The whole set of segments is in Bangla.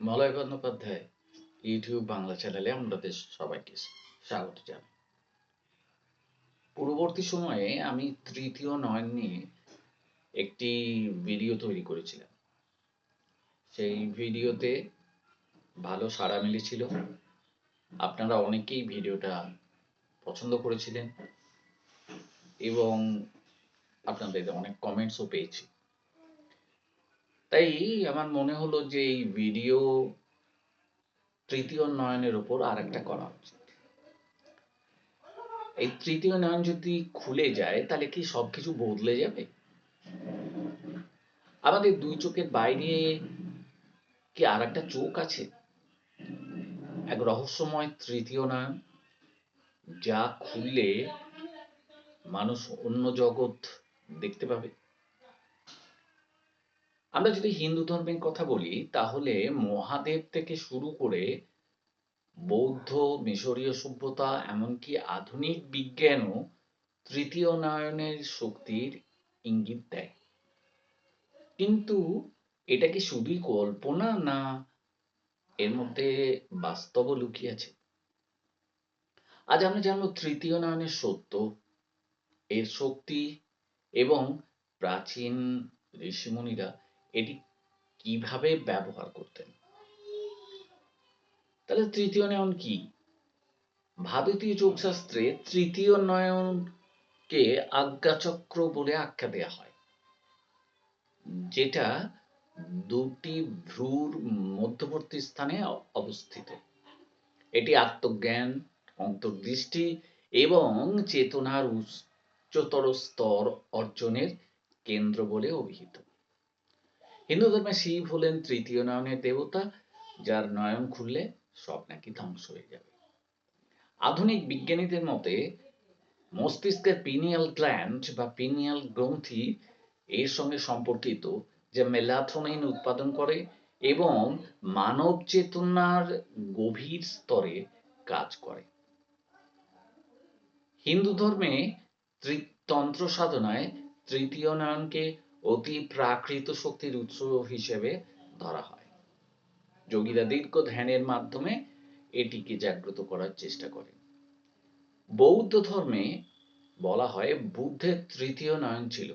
মলয় বন্দ্যোপাধ্যায় ইউটিউব বাংলা চ্যানেলে আপনাদের সবাইকে স্বাগত জানাই। পূর্ববর্তী সময়ে আমি তৃতীয় নয়ন নিয়ে একটি ভিডিও তৈরি করেছিলাম। সেই ভিডিওতে ভালো সাড়া মিলেছিল। আপনারা অনেকেই ভিডিওটা পছন্দ করেছিলেন এবং আপনাদের অনেক কমেন্টসও পেয়েছি। তাই আমার মনে হলো যে এই ভিডিও তৃতীয় নয়নের উপর আর একটা করা উচিত। এই তৃতীয় নয়ন যদি খুলে যায়, তাহলে কি সবকিছু বদলে যাবে? আমাদের দুই চোখের বাইরে কি আর একটা চোখ আছে? এক রহস্যময় তৃতীয় নয়ন যা খুললে মানুষ অন্য জগৎ দেখতে পাবে। আমরা যদি হিন্দু ধর্মের কথা বলি, তাহলে মহাদেব থেকে শুরু করে বৌদ্ধ, মিশরীয় সভ্যতা, এমনকি আধুনিক বিজ্ঞানও তৃতীয় নয়নের শক্তির ইঙ্গিত দেয়। কিন্তু এটা কি শুধুই কল্পনা না এর মধ্যে বাস্তব লুকিয়ে আছে? আজ আমরা জানব তৃতীয় নয়নের সত্য, এর শক্তি এবং প্রাচীন ঋষিমুনিরা এটি কীভাবে ব্যবহার করতেন? তাহলে তৃতীয় নয়ন কি? ভারতীয় যোগশাস্ত্রে তৃতীয় নয়নকে আজ্ঞাচক্র বলে আখ্যা দেওয়া হয়। যেটা দুটি ভ্রুর মধ্যবর্তী স্থানে অবস্থিত। এটি আত্মজ্ঞান, অন্তর্দৃষ্টি এবং চেতনার উচ্চতর স্তর অর্জনের কেন্দ্র বলে অভিহিত। হিন্দু ধর্মে শিব হলেন তৃতীয় নয়নের দেবতা, যার নয়ন খুললে সব নাকি ধ্বংস হয়ে যাবে। আধুনিক বিজ্ঞানীদের মতে, মস্তিষ্কের পিনিয়াল গ্ল্যান্ড বা পিনিয়াল গ্রন্থি এর সঙ্গে সম্পর্কিত, যে মেলাথোনিন উৎপাদন করে এবং মানব চেতনার গভীর স্তরে কাজ করে। হিন্দু ধর্মে তন্ত্র সাধনায় তৃতীয় নয়নকে অতি প্রাকৃত শক্তির উৎস হিসেবে ধরা হয়। যোগীরা দীর্ঘ ধ্যানের মাধ্যমে এটিকে জাগ্রত করার চেষ্টা করেন। বৌদ্ধ ধর্মে বলা হয় বুদ্ধের তৃতীয় নয়ন ছিল,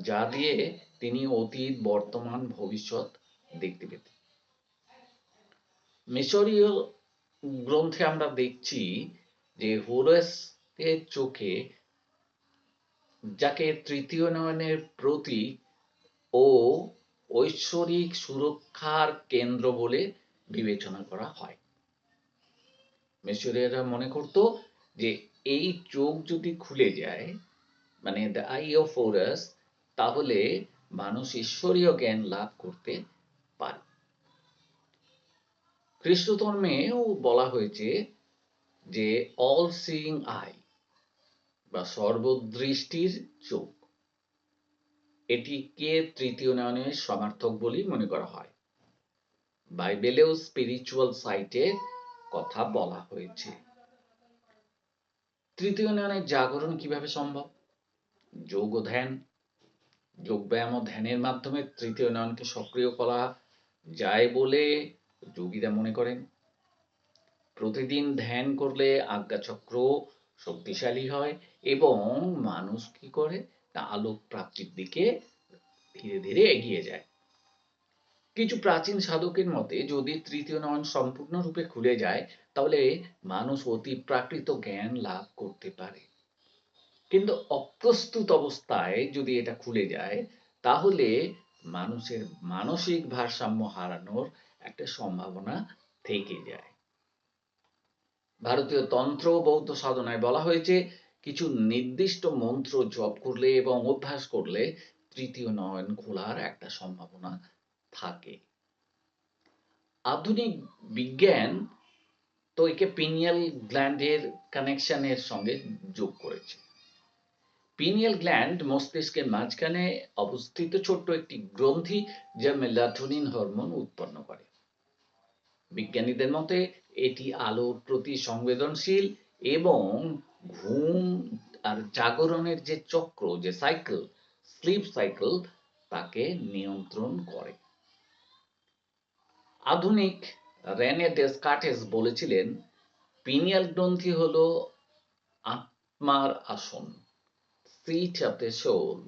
যা দিয়ে তিনি অতীত, বর্তমান, ভবিষ্যৎ দেখতে পেতেন। মিশরীয় গ্রন্থে আমরা দেখছি যে হোরাসের চোখে যাকে তৃতীয় নয়নের প্রতীক ও ঐশ্বরিক সুরক্ষার কেন্দ্র বলে বিবেচনা করা হয়। মিশরীয়রা মনে করত যে এই চোখ যদি খুলে যায় মানে দ্য আই অফ ওরাস তাহলে মানুষ ঈশ্বরীয় জ্ঞান লাভ করতে পারে। খ্রিস্ট ধর্মেও বলা হয়েছে যে অল সিইং আই বা সর্বদৃষ্টির চোখ। এটিকে তৃতীয় নয়নের সমার্থক বলেই মনে করা হয়। বাইবেলেও স্পিরিচুয়াল সাইটের কথা বলা হয়েছে। তৃতীয় নয়নের জাগরণ কীভাবে সম্ভব? যোগ ও ধ্যান। যোগব্যায়াম ও ধ্যানের মাধ্যমে তৃতীয় নয়নকে সক্রিয় করা যায় বলে যোগীরা মনে করেন। প্রতিদিন ধ্যান করলে আজ্ঞাচক্র শক্তিশালী হয় এবং মানুষ কি করে? না আলোক প্রাপ্তির দিকে ধীরে ধীরে এগিয়ে যায়। কিছু প্রাচীন সাধকের মতে, যদি তৃতীয় নয়ন সম্পূর্ণরূপে খুলে যায়, তাহলে মানুষ অতি প্রাকৃত জ্ঞান লাভ করতে পারে। কিন্তু অপ্রস্তুত অবস্থায় যদি এটা খুলে যায়, তাহলে মানুষের মানসিক ভারসাম্য হারানোর একটা সম্ভাবনা থেকে যায়। ভারতীয় তন্ত্র বৌদ্ধ সাধনায় বলা হয়েছে কিছু নির্দিষ্ট মন্ত্র জপ করলে এবং অভ্যাস করলে তৃতীয় নয়ন খোলার একটা সম্ভাবনা থাকে। আধুনিক বিজ্ঞান তো একে পিনিয়াল গ্ল্যান্ডের কানেকশনের সঙ্গে যোগ করেছে। পিনিয়াল গ্ল্যান্ড মস্তিষ্কের মাঝখানে অবস্থিত ছোট্ট একটি গ্রন্থি যা মেলাটোনিন হরমোন উৎপন্ন করে। বিজ্ঞানীদের মতে এটি আলোর প্রতি সংবেদনশীল এবং ঘুম আর জাগরণের যে চক্র, যে সাইকেল স্লিপ সাইকেল তাকে নিয়ন্ত্রণ করে। আধুনিক রেনে ডেসকার্টেস বলেছিলেন, পিনিয়াল গ্রন্থি হলো আত্মার আসন সিট অফ দ্য সোল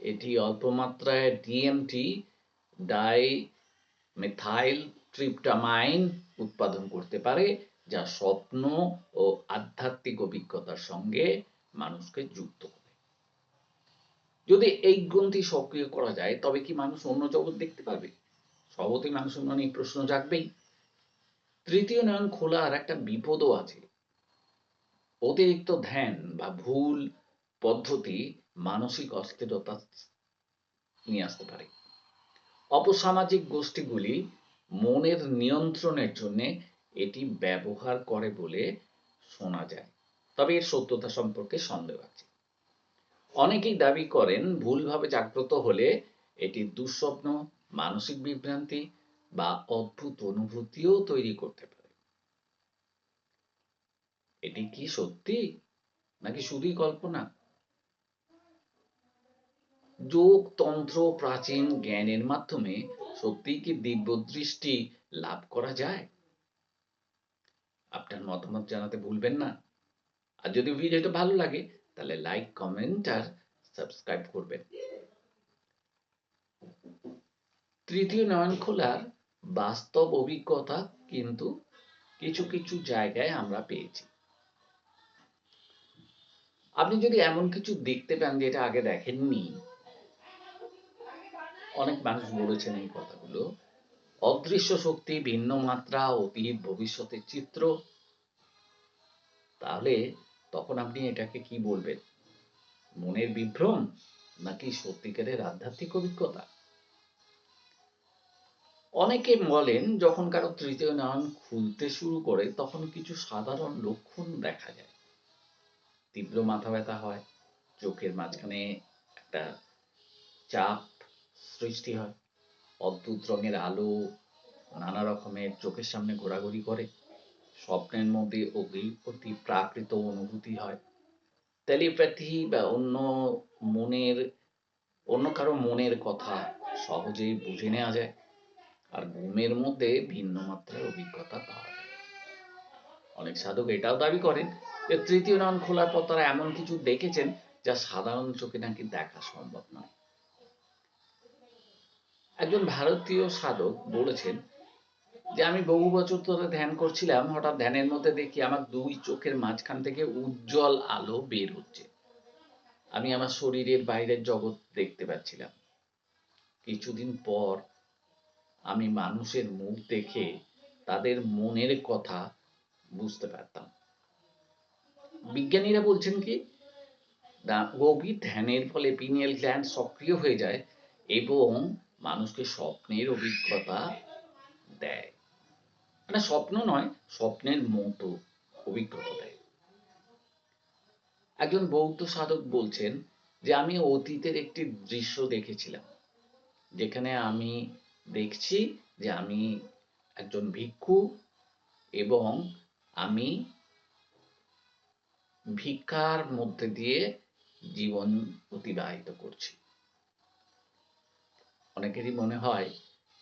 এটি অল্প ডিএমটি ডাই মেথাইল ট্রিপটামাইন উৎপাদন করতে পারে। যা স্বপ্ন ও আধ্যাত্মিক অভিজ্ঞতার সঙ্গে মানুষকে যুক্ত করে। যদি এই গ্রন্থি সক্রিয় করা যায়, তবে কি মানুষ অন্য জগৎ দেখতে পারবে স্বভাবতই মানুষের মনে এই প্রশ্ন জাগবেই। তৃতীয় নয়ন খোলার একটা বিপদও আছে। অতিরিক্ত ধ্যান বা ভুল পদ্ধতি মানসিক অস্থিরতা নিয়ে আসতে পারে। অপসামাজিক গোষ্ঠীগুলি মনের নিয়ন্ত্রণের জন্য এটি ব্যবহার করে বলে শোনা যায়। তবে এর সত্যতা সম্পর্কে সন্দেহ আছে। অনেকেই দাবি করেন ভুলভাবে জাগ্রত হলে এটি দুঃস্বপ্ন, মানসিক বিভ্রান্তি বা অদ্ভুত অনুভূতিও তৈরি করতে পারে। এটি কি সত্যি নাকি শুধুই কল্পনা? যোগ, তন্ত্র, প্রাচীন জ্ঞানের মাধ্যমে সত্যিই কি দিব্য দৃষ্টি লাভ করা যায়? আপনার মতামত জানাতে ভুলবেন না। আর যদি ভিডিওটা ভালো লাগে, তাহলে লাইক কমেন্ট আর সাবস্ক্রাইব করবেন। তৃতীয় নয়ন খোলার বাস্তব অভিজ্ঞতা কিন্তু কিছু কিছু জায়গায় আমরা পেয়েছি। আপনি যদি এমন কিছু দেখতে পান যেটা আগে দেখেননি, অনেক মানুষ বলেছেন এই কথাগুলো অদৃশ্য শক্তি, ভিন্ন মাত্রা অতীত ভবিষ্যতের চিত্র। তাহলে তখন আপনি এটাকে কি বলবেন? মনের বিভ্রম নাকি সত্যিকারের আধ্যাত্মিক অভিজ্ঞতা? অনেকে বলেন, যখন কারও তৃতীয় নয়ন খুলতে শুরু করে, তখন কিছু সাধারণ লক্ষণ দেখা যায়। তীব্র মাথা ব্যথা হয়, চোখের মাঝখানে একটা চাপ সৃষ্টি হয়। অদ্ভুত রঙের আলো, নানা রকমের চোখের সামনে ঘোরাঘুরি করে। স্বপ্নের মধ্যে অতি অতি প্রাকৃত অনুভূতি হয়। টেলিপ্যাথি বা অন্য মনের, অন্য কারও মনের কথা সহজেই বুঝে নেওয়া যায়। আর ঘুমের মধ্যে ভিন্ন মাত্রার অভিজ্ঞতা পাওয়া যায়। অনেক সাধক এটাও দাবি করেন যে তৃতীয় নয়ন খোলার পর তারা এমন কিছু দেখেছেন যা সাধারণ চোখে নাকি দেখা সম্ভব নয়। একজন ভারতীয় সাধক বলেছেন যে, আমি বহু বছর ধরে ধ্যান করছিলাম, হঠাৎ ধ্যানের মধ্যে দেখি আমার দুই চোখের মাঝখান থেকে উজ্জ্বল আলো বের হচ্ছে। আমি আমার শরীরের বাইরের জগৎ দেখতে পাচ্ছিলাম। কিছুদিন পর আমি মানুষের মুখ দেখে তাদের মনের কথা বুঝতে পারতাম। বিজ্ঞানীরা বলছেন কি গভীর ধ্যানের ফলে পিনিয়াল গ্ল্যান্ড সক্রিয় হয়ে যায় এবং মানুষকে স্বপ্নের অভিজ্ঞতা দেয়। মানে স্বপ্ন নয়, স্বপ্নের মতো অভিজ্ঞতা দেয়। একজন বৌদ্ধ সাধক বলছেন যে, আমি অতীতের একটি দৃশ্য দেখেছিলাম, যেখানে আমি দেখছি যে আমি একজন ভিক্ষু এবং আমি ভিক্ষার মধ্যে দিয়ে জীবন অতিবাহিত করছি। অনেকেরই মনে হয়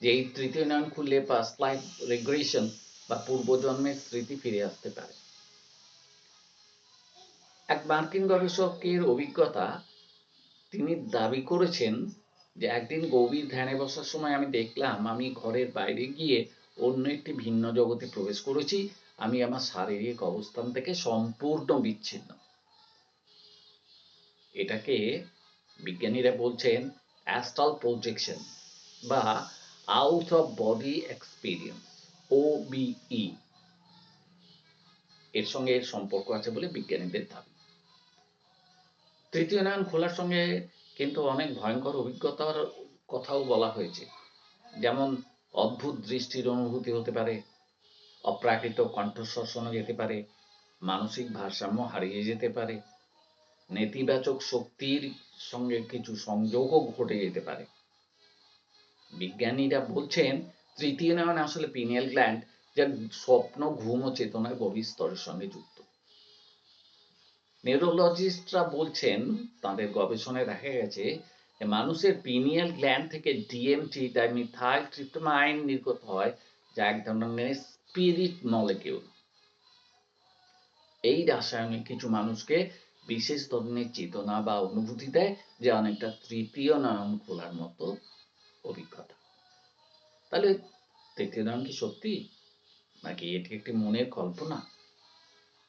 যে এই তৃতীয় নয়ন খুললে পাস্ট লাইফ রেগ্রেশন বা পূর্বজন্মের স্মৃতি ফিরে আসতে পারে। এক মার্কিন গবেষকের অভিজ্ঞতা, তিনি দাবি করেছেন যে একদিন গভীর ধ্যানে বসার সময় আমি দেখলাম আমি ঘরের বাইরে গিয়ে অন্য একটি ভিন্ন জগতে প্রবেশ করেছি, আমি আমার শারীরিক অবস্থান থেকে সম্পূর্ণ বিচ্ছিন্ন। এটাকে বিজ্ঞানীরা বলছেন অ্যাস্ট্রাল প্রজেকশন বা out of body experience OBE এর সঙ্গে এর সম্পর্ক আছে বলে বিজ্ঞানীদের দাবি। তৃতীয় নয়ন খোলার সঙ্গে কিন্তু অনেক ভয়ঙ্কর অভিজ্ঞতার কথাও বলা হয়েছে। যেমন অদ্ভুত দৃষ্টির অনুভূতি হতে পারে, অপ্রাকৃত কণ্ঠস্বর শোনা যেতে পারে, মানসিক ভারসাম্য হারিয়ে যেতে পারে নেতিবাচক শক্তির সঙ্গে কিছু সংযোগও ঘটে যেতে পারে। বিজ্ঞানীরা বলছেন, তৃতীয় নয়ন আসলে পিনিয়াল গ্ল্যান্ড যা স্বপ্ন, ঘুম ও চেতনার গভীর স্তরের সঙ্গে যুক্ত। নিউরোলজিস্টরা বলছেন, তাদের গবেষণায় দেখা গেছে এ মানুষের পিনিয়াল গ্ল্যান্ড থেকে ডিএমটি ডাইমিথাইল ট্রিপ্টোমাইন নির্গত হয়, যা এক ধরনের স্পিরিট মলিকিউল এই রাসায়নিক কিছু মানুষকে বিশেষ ধরনের চেতনা বা অনুভূতি দেয়, যা অনেকটা তৃতীয় নয়ন খোলার মতো অভিজ্ঞতা। তাহলে তৃতীয় নয়ন কি সত্যি? নাকি এটি একটি মনের কল্পনা?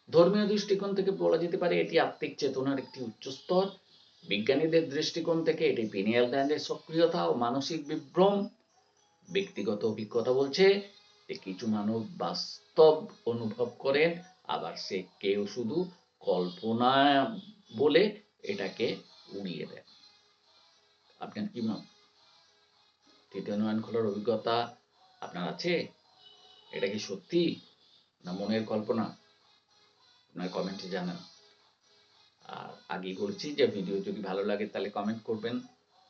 ধর্মীয় দৃষ্টিকোণ থেকে বলা যেতে পারে এটি আত্মিক চেতনার একটি উচ্চ স্তর। বিজ্ঞানীদের দৃষ্টিকোণ থেকে এটি পিনিয়াল গ্ল্যান্ডের সক্রিয়তা ও মানসিক বিভ্রম। ব্যক্তিগত অভিজ্ঞতা বলছে, যে কিছু মানুষ বাস্তব অনুভব করেন, আবার সে কেউ শুধু কল্পনা বলে এটাকে উড়িয়ে দেন আপনার কি মত তৃতীয় নয়ন খোলার অভিজ্ঞতা আপনার আছে? এটা কি সত্যি না মনের কল্পনা? আপনার কমেন্টে জানান। আর আগেই বলছি যে ভিডিও যদি ভালো লাগে তাহলে কমেন্ট করবেন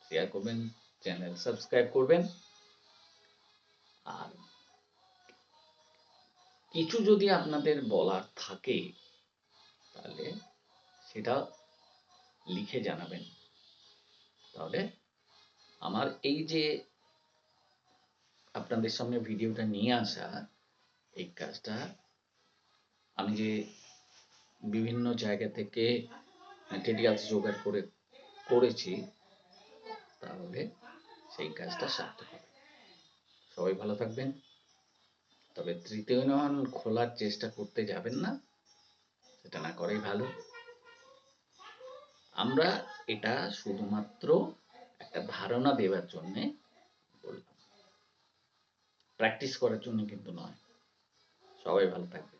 শেয়ার করবেন চ্যানেল সাবস্ক্রাইব করবেন। আর কিছু যদি আপনাদের বলার থাকে তাহলে সেটা লিখে জানাবেন। তাহলে আমার এই যে আপনাদের সামনে ভিডিওটা নিয়ে আসা, এই কাজটা আমি যে বিভিন্ন জায়গা থেকে ম্যাটেরিয়ালস জোগাড় করে করেছি, তাহলে সেই কাজটা সার্থক হবে। সবাই ভালো থাকবেন। তবে তৃতীয় নয়ন খোলার চেষ্টা করতে যাবেন না। সেটা না করাই ভালো। আমরা এটা শুধুমাত্র একটা ধারণা দেওয়ার জন্য বললাম। প্র্যাকটিস করার জন্য কিন্তু নয়। সবাই ভালো থাকবে।